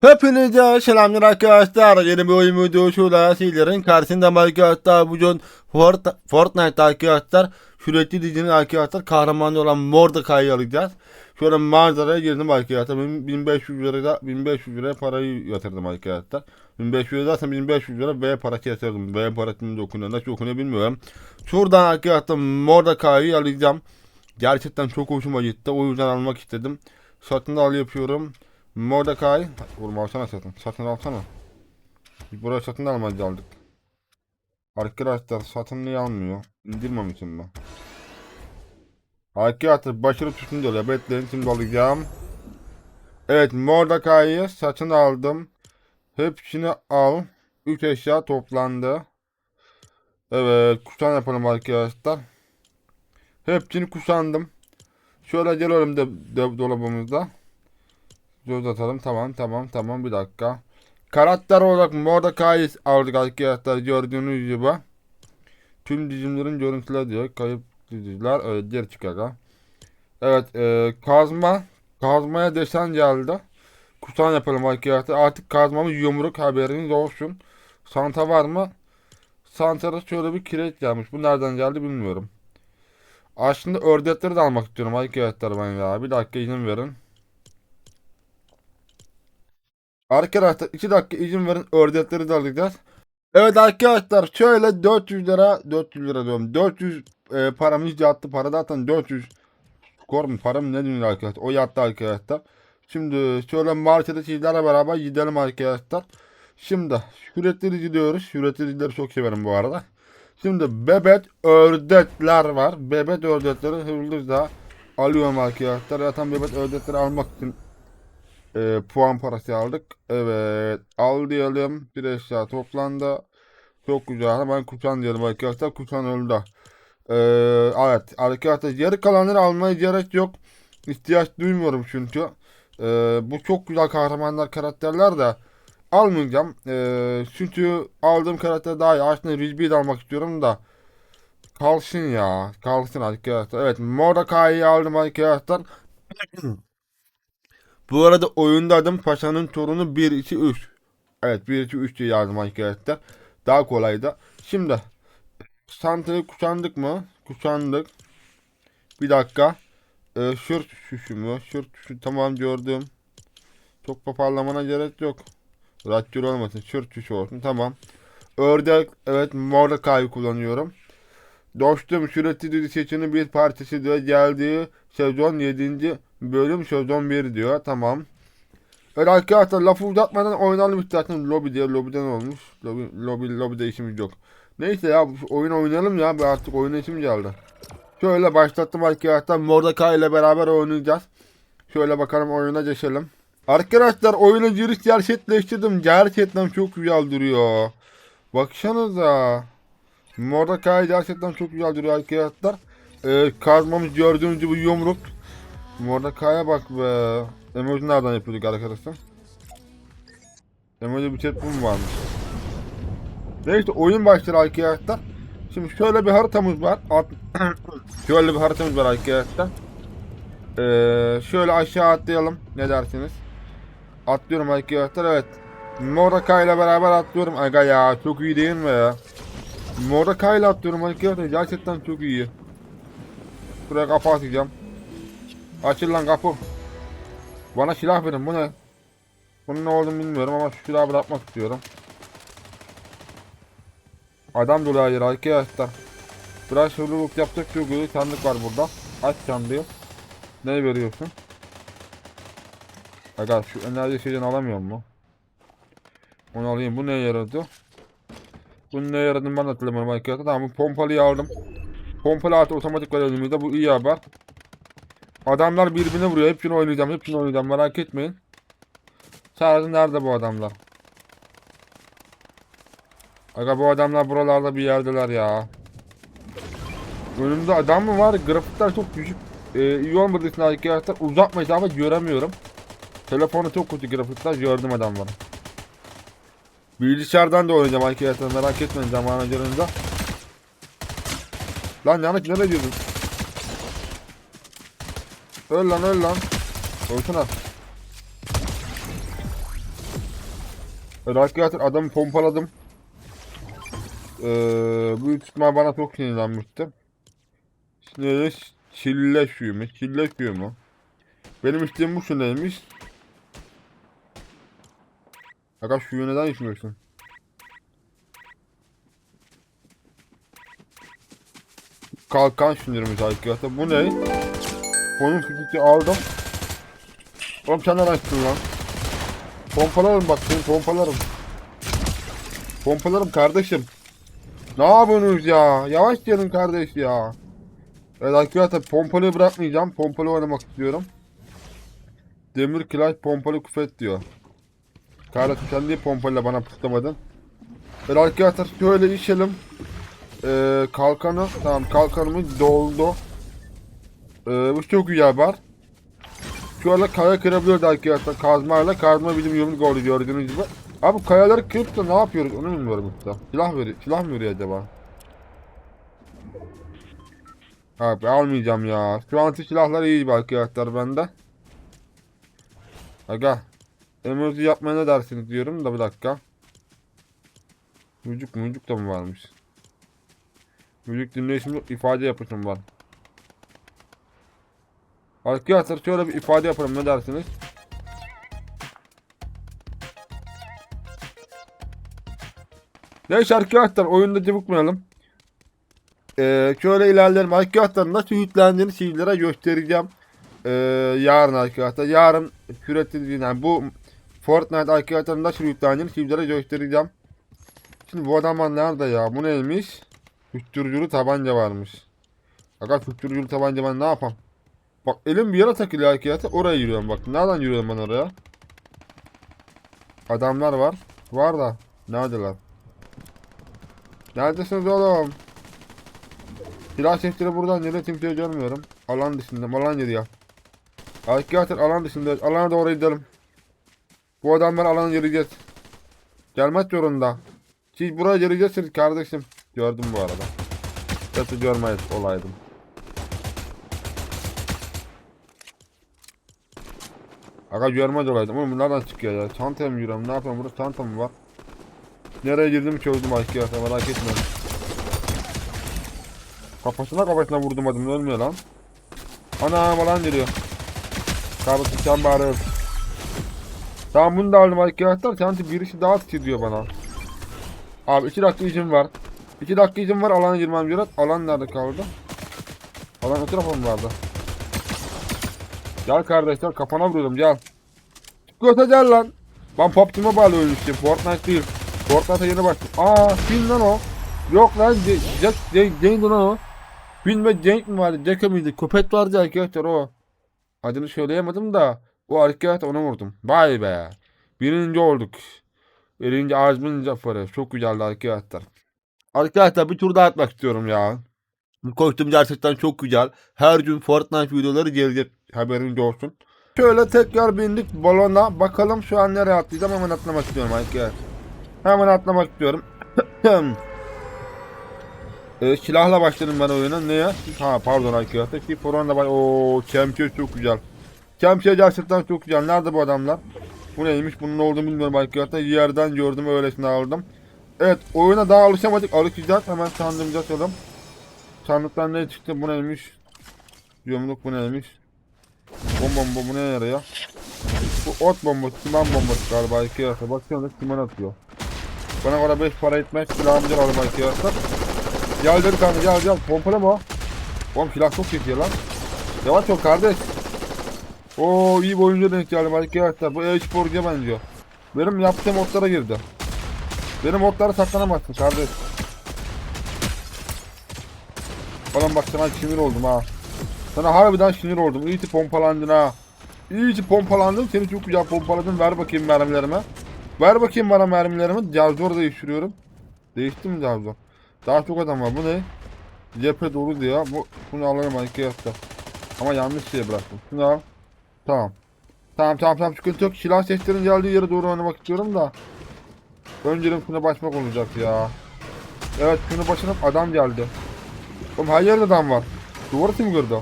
Hepinize selamlar arkadaşlar. Yeni bir oyun videosuyla sizlerin karşısında arkadaşlar. Bugün Fort Fortnite arkadaşlar. Sürekli dizinin arkadaşlar kahramanı olan Mordecai'yi alacağız. Şöyle manzaraya girdim arkadaşlar. Benim 1500 liraya 1500 liraya parayı yatırdım arkadaşlar. 1500 lira zaten 1500 lira V parası yatırdım. V parasını dokunuyor. Nasıl okunuyor bilmiyorum. Şuradan arkadaşlar Mordecai'yi alacağım. Gerçekten çok hoşuma gitti. O yüzden almak istedim. Satın al yapıyorum. Mordecai. Oğlum alsana satın. Satın alsana. Biz buraya satın almayı aldık. Arkadaşlar satın almıyor? İndirmemişim ben. Arkadaşlar başarı da oluyor. Bekleyin şimdi alacağım. Evet Mordecai'yi satın aldım. Hepsini al. 3 eşya toplandı. Evet kuşan yapalım arkadaşlar. Hepsini kuşandım. Şöyle gelelim de, de dolabımızda. Göz atalım. Tamam tamam tamam bir dakika. Karakter olarak Mordecai aldık arkadaşlar gördüğünüz gibi. Tüm dizimlerin görüntüleri diyor. Kayıp diziler öyle geri çıkar. Evet e, kazma. Kazmaya desen geldi. Kusan yapalım arkadaşlar. Artık kazmamız yumruk haberiniz olsun. Santa var mı? Santa'da şöyle bir kireç gelmiş. Bu nereden geldi bilmiyorum. Aslında ördekleri de almak istiyorum arkadaşlar ben ya. Bir dakika izin verin. Arkadaşlar 2 dakika izin verin ördekleri de alacağız. Evet arkadaşlar şöyle 400 lira 400 lira diyorum 400 e, paramız yattı para zaten 400 skor mu param ne diyor arkadaşlar o yattı arkadaşlar. Şimdi şöyle markete sizlerle beraber gidelim arkadaşlar. Şimdi üretleri gidiyoruz. Üreticileri çok severim bu arada. Şimdi bebek ördekler var. Bebek ördekleri hızlıca alıyorum arkadaşlar. Zaten bebek ördekleri almak için e, puan parası aldık. Evet. Al diyelim. Bir eşya toplandı. Çok güzel. Hemen kutan diyelim arkadaşlar. Kutan öldü. Ee, evet. Arkadaşlar geri kalanları almaya gerek yok. İhtiyaç duymuyorum çünkü. Ee, bu çok güzel kahramanlar karakterler de almayacağım. Ee, çünkü aldığım karakter daha iyi. Aslında Rizbi'yi de almak istiyorum da. Kalsın ya. Kalsın arkadaşlar. Evet. Mordecai'yi aldım arkadaşlar. Bu arada oyunda adım Paşa'nın torunu 1 2 3. Evet 1 2 3 diye yazdım arkadaşlar. Daha kolaydı. Şimdi Santa'yı kuşandık mı? Kuşandık. Bir dakika. Ee, şırt şuşu mu? Şırt şuşu tamam gördüm. Çok paparlamana gerek yok. Radyol olmasın. Şırt şuşu olsun. Tamam. Ördek. Evet Mordecai kullanıyorum. Dostum Şureti dizi seçinin bir partisi diyor. Geldiği sezon 7. bölüm sezon 1 diyor. Tamam. Evet arkadaşlar lafı uzatmadan oynayalım istersen. Lobby diye lobiden olmuş. Lobby, lobby, lobbyde işimiz yok. Neyse ya oyun oynayalım ya. Ben artık oyuna işim geldi. Şöyle başlattım arkadaşlar. Mordecai ile beraber oynayacağız. Şöyle bakalım oyuna geçelim. Arkadaşlar oyuna giriş gerçekleştirdim. Gerçekten çok güzel duruyor. Baksanıza. Mordecai gerçekten çok güzel duruyor arkadaşlar. Ee, kazmamız gördüğünüz gibi yumruk. Mordecai'ye bak be. Emoji nereden yapıyorduk arkadaşlar? Emoji bir mu varmış? Neyse oyun başlar arkadaşlar. Şimdi şöyle bir haritamız var. At şöyle bir haritamız var arkadaşlar. Ee, şöyle aşağı atlayalım. Ne dersiniz? Atlıyorum arkadaşlar evet. Mordecai ile beraber atlıyorum. Aga ya çok iyi değil mi ya? Mordecai ile atlıyorum arkadaşlar. Gerçekten çok iyi. Buraya kapı atacağım. Açıl lan kapı. Bana silah verin bu ne? Bunun ne olduğunu bilmiyorum ama şu silahı bırakmak istiyorum. Adam dolu hayır arkadaşlar. Biraz hırlılık yapacak çok iyi sandık var burada. Aç sandığı. Ne veriyorsun? Aga şu enerji şeyden alamıyor mu? Onu alayım. Bu neye yaradı? Bunun neye yaradığını ben hatırlamıyorum arkadaşlar. Tamam bu pompalıyı aldım. Pompalı artı otomatik var. Bu iyi haber. Adamlar birbirine vuruyor. Hepsini oynayacağım. Hepsini oynayacağım. Merak etmeyin. Sadece nerede bu adamlar? Aga bu adamlar buralarda bir yerdeler ya. Önümde adam mı var? Grafikler çok düşük. Ee, iyi olmadığı arkadaşlar uzak mesafe göremiyorum. Telefonu çok kötü grafikler gördüm adamları. Bilgisayardan da oynayacağım arkadaşlar merak etmeyin zamanı gelince. Lan yanık nereye diyordun? Öl lan öl lan. Ölsene. Arkadaşlar adamı pompaladım. Ee, büyük ihtimal bana çok sinirlenmişti. Şimdi çille suyu mu? Çille suyu mu? Benim isteğim bu şu Aga suyu neden içmiyorsun? Kalkan sinirimiz arkadaşlar. Bu ne? Konum fikri aldım. Oğlum sen nereden çıktın lan? Pompalarım bak seni pompalarım. Pompalarım kardeşim. Ne yapıyorsunuz ya? Yavaş gelin kardeş ya. Evet arkadaşlar pompalıyı bırakmayacağım. Pompalı oynamak istiyorum. Demir kılıç pompalı küfet diyor. Kardeşim sen niye pompayla bana pıslamadın? Evet arkadaşlar şöyle içelim. Ee, kalkanı tamam kalkanımız doldu. Ee, bu çok iyi haber. Şöyle kaya kırabiliyoruz arkadaşlar kazmayla. Kazma bizim yolunu golü gördüğünüz gibi. Abi kayaları kırıp da ne yapıyoruz onu bilmiyorum usta. Silah veriyor. Silah mı veriyor acaba? Abi almayacağım ya. Şu anki silahlar iyi arkadaşlar bende. Aga. Emoji yapmaya ne dersiniz diyorum da bir dakika. Müzik müzik de mi varmış? Müzik dinleyişimde ifade yapışım var. Arkadaşlar şöyle bir ifade yapalım ne dersiniz? Neyse arkadaşlar oyunda cıvıkmayalım. Ee, şöyle ilerleyelim arkadaşlar nasıl yüklendiğini sizlere göstereceğim. Ee, yarın arkadaşlar yarın üretici yani bu Fortnite arkadaşlar nasıl yüklendiğini sizlere göstereceğim. Şimdi bu adamlar nerede ya bu neymiş? Füttürücülü tabanca varmış. Fakat füttürücülü tabanca ben ne yapam? Bak elim bir yere takılıyor arkadaşlar oraya yürüyorum bak nereden yürüyorum ben oraya? Adamlar var. Var da neredeler? Neredesiniz oğlum? Silah sesleri buradan nereye kimseyi görmüyorum. Alan dışında, alan yeri ya. Arkadaşlar alan dışında, alana doğru gidelim. Bu adamlar alana gireceğiz. Gelmek zorunda. Siz buraya gireceksiniz kardeşim. Gördüm bu arada. Sesi görmeyiz olaydım. Aga görmez olaydım. Oğlum bu nereden çıkıyor ya? Çantaya mı giriyorum? Ne yapıyorum? Burada çanta mı var? Nereye girdiğimi çözdüm arkadaşlar merak etme. Kafasına kafasına vurdum adamı ölmüyor lan. Ana falan geliyor. Kardeşim sen öl. Tamam bunu da aldım arkadaşlar. Sanki birisi daha tutuyor bana. Abi 2 dakika izin var. 2 dakika izin var alana girmem gerek. Alan nerede kaldı? Alan o tarafa mı vardı? Gel kardeşler kafana vuruyorum gel. Göte gel lan. Ben PUBG Mobile oyuncusuyum. Fortnite değil. Fortnite'a yeni başladım. Aa Finn lan o. Yok lan Jack Jack Jane lan o. Finn ve Cenk mi vardı? Jack'a mıydı? Köpek vardı arkadaşlar o. Adını söyleyemedim da. O arkadaş ona vurdum. Vay be. Birinci olduk. Birinci Azmin Zafer'i. Çok güzeldi arkadaşlar. Arkadaşlar bir tur daha atmak istiyorum ya. Bu kostüm gerçekten çok güzel. Her gün Fortnite videoları gelecek. Haberiniz olsun. Şöyle tekrar bindik balona. Bakalım şu an nereye atlayacağım. Hemen atlamak istiyorum arkadaşlar. Hemen atlamak istiyorum. e, silahla başladım ben oyuna. Neye? Ha pardon arkadaşlar. Ki Foron'da bak. Ooo Champion çok güzel. Champion gerçekten çok güzel. Nerede bu adamlar? Bu neymiş? Bunun olduğunu bilmiyorum arkadaşlar. Yerden gördüm öylesine aldım. Evet oyuna daha alışamadık. Alışacağız. Hemen sandığımıza atalım. Sandıktan ne çıktı? Bu neymiş? Yumruk bu neymiş? Bomba bomba bu ne yarıyor? Bu ot bombası, siman bombası galiba arkadaşlar. Bakıyorum da siman atıyor. Bana kadar 5 para etmez. Silahımı alalım arkadaşlar. Gel dedi kanka gel gel. Pompalı mı o? Oğlum silah çok kötü lan. Yavaş ol kardeş. Oo iyi bir oyuncu denk geldim arkadaşlar. Bu e-sporcuya benziyor. Benim yaptığım modlara girdi. Benim modlara saklanamazsın kardeş. Oğlum bak sana sinir oldum ha. Sana harbiden sinir oldum. İyi ki pompalandın ha. İyi ki pompalandın. Seni çok güzel pompaladım. Ver bakayım mermilerime. Ver bakayım bana mermilerimi. Cavzor değiştiriyorum. Değişti mi Cavzor? Daha çok adam var. Bu ne? Cephe dolu diyor. Bu, bunu alırım arkadaşlar. Ama yanlış şey bıraktım. Şunu al. Tamam. Tamam tamam tamam sıkıntı yok. Silah seslerinin geldiği yere doğru oynamak istiyorum da. Önceliğim şuna başmak olacak ya. Evet şunu başına adam geldi. Oğlum her yerde adam var. Duvarı kim kırdı?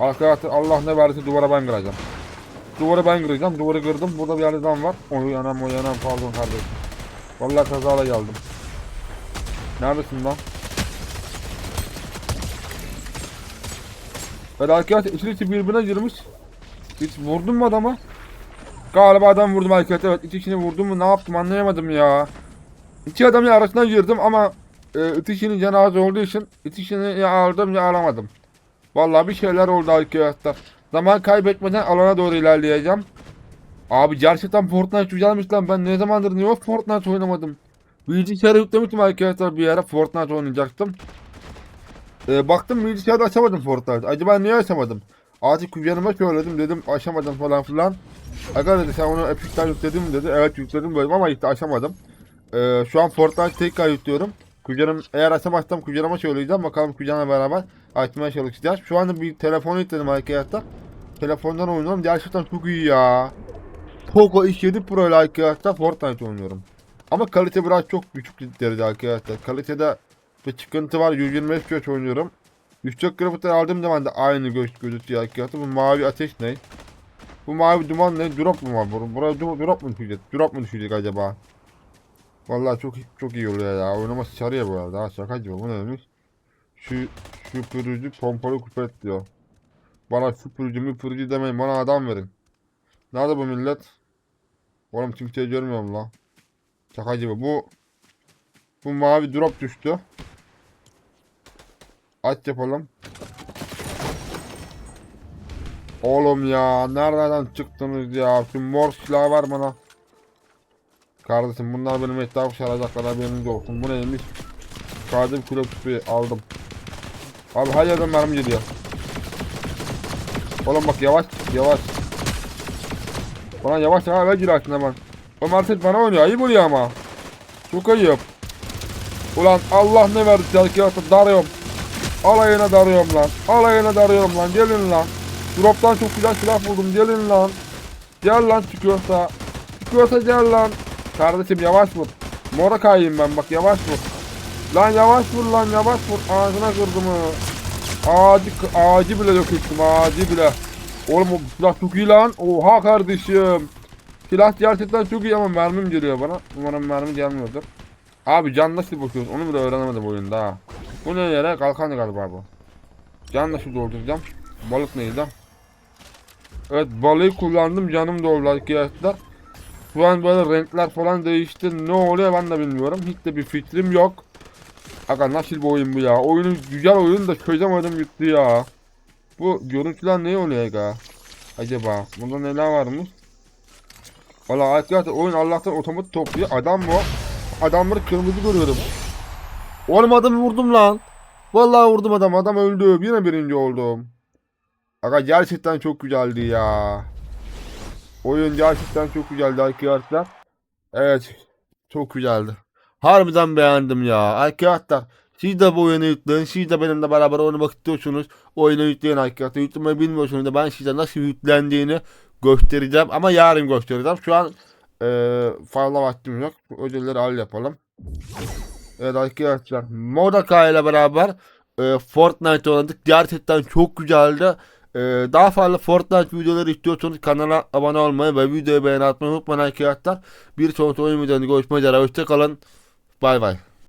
Arkadaşlar Allah ne verdiyse duvara ben kıracağım. duvarı ben kıracağım. Duvarı kırdım. Burada bir yerde adam var. Oy anam oy anam pardon kardeşim. Vallahi kazayla geldim. Neredesin lan? Ve arkadaşlar içi birbirine girmiş. Hiç vurdum mu adama? Galiba adam vurdum arkadaşlar. Evet içini vurdum mu ne yaptım anlayamadım ya. İki adamın arasına girdim ama e, itişinin cenaze olduğu için itişini ya aldım ya alamadım. Vallahi bir şeyler oldu arkadaşlar. Zaman kaybetmeden alana doğru ilerleyeceğim. Abi gerçekten Fortnite güzelmiş lan. Ben ne zamandır niye Fortnite oynamadım? Bilgisayara yüklemiştim arkadaşlar bir ara Fortnite oynayacaktım. Ee, baktım bilgisayarda açamadım Fortnite. Acaba niye açamadım? Artık kuzenime söyledim dedim aşamadım falan filan. Aga dedi sen onu Epic'ten yükledin mi dedi. Evet yükledim böyle ama işte aşamadım. Ee, şu an Fortnite tekrar yüklüyorum. Kuzenim eğer açamazsam kuzenime söyleyeceğim. Bakalım kuzenimle beraber açmaya çalışacağız. Şu anda bir telefonu yükledim arkadaşlar. Telefondan oynuyorum. Gerçekten çok iyi ya. Poco X7 Pro ile arkadaşlar Fortnite oynuyorum. Ama kalite biraz çok düşük derece arkadaşlar. Kalitede bir sıkıntı var. 125 FPS oynuyorum. Yüksek grafikten aldığım zaman da aynı göz gözüküyor arkadaşlar. Bu mavi ateş ne? Bu mavi duman ne? Drop mu var? Bur- Buraya drop, mu düşecek? Drop mu düşecek acaba? Vallahi çok çok iyi oluyor ya. Oynaması sarıyor bu arada. Şaka gibi. Bu neymiş? Şu süpürücü pompalı kupet diyor. Bana süpürücü müpürücü demeyin. Bana adam verin. Nerede bu millet? Oğlum kimseyi görmüyorum lan. Şaka gibi. Bu bu mavi drop düştü. Aç yapalım. Oğlum ya nereden çıktınız ya? Şu mor silah var bana. Kardeşim bunlar benim etrafı saracaklar haberiniz olsun. Bu neymiş? Kadim kilo tüpü aldım. Abi her yerden mermi geliyor. Oğlum bak yavaş yavaş. Bana yavaş ha ver girersin hemen. O Marset bana oynuyor ayıp oluyor ama. Çok ayıp. Ulan Allah ne verdi arkadaşlar darıyorum. Alayına darıyorum lan. Alayına darıyorum lan. Gelin lan. Drop'tan çok güzel silah buldum. Gelin lan. Gel lan çıkıyorsa. Çıkıyorsa gel lan. Kardeşim yavaş vur. Mora kayayım ben bak yavaş vur. Lan yavaş vur lan yavaş vur. Ağzına kırdım? Ağacı, ağacı bile dökülttüm ağacı bile. Oğlum o silah çok iyi lan. Oha kardeşim. Silah gerçekten çok iyi ama mermim geliyor bana. Umarım mermi gelmiyordur. Abi can nasıl bakıyoruz onu bile öğrenemedim oyunda ha. Bu ne yere? Kalkan galiba bu. Can nasıl dolduracağım? Balık neydi? Evet balığı kullandım canım doldu arkadaşlar. Şu an böyle renkler falan değişti. Ne oluyor ben de bilmiyorum. Hiç de bir fikrim yok. Aga nasıl bir oyun bu ya? Oyunun güzel oyun da çözemedim gitti ya. Bu görüntüler ne oluyor aga? Acaba bunda neler varmış? Valla arkadaşlar oyun Allah'tan otomatik topluyor. Adam bu. Adamları kırmızı görüyorum. Oğlum adamı vurdum lan. Vallahi vurdum adam. Adam öldü. Yine birinci oldum. Aga gerçekten çok güzeldi ya. Oyun gerçekten çok güzeldi arkadaşlar. Evet. Çok güzeldi. Harbiden beğendim ya. Arkadaşlar siz de bu oyunu yükleyin. Siz de benimle beraber oynamak istiyorsunuz. Oyunu yükleyin arkadaşlar. Yüklemeyi bilmiyorsunuz da ben size nasıl yüklendiğini göstereceğim. Ama yarın göstereceğim. Şu an eee fazla vaktim yok. Ödülleri al yapalım. Evet arkadaşlar. Modaka ile beraber e, Fortnite oynadık. Gerçekten çok güzeldi. E, daha fazla Fortnite videoları istiyorsanız kanala abone olmayı ve videoyu beğeni atmayı unutmayın arkadaşlar. Bir sonraki oyun videolarında görüşmek üzere. Hoşçakalın. Bay bay.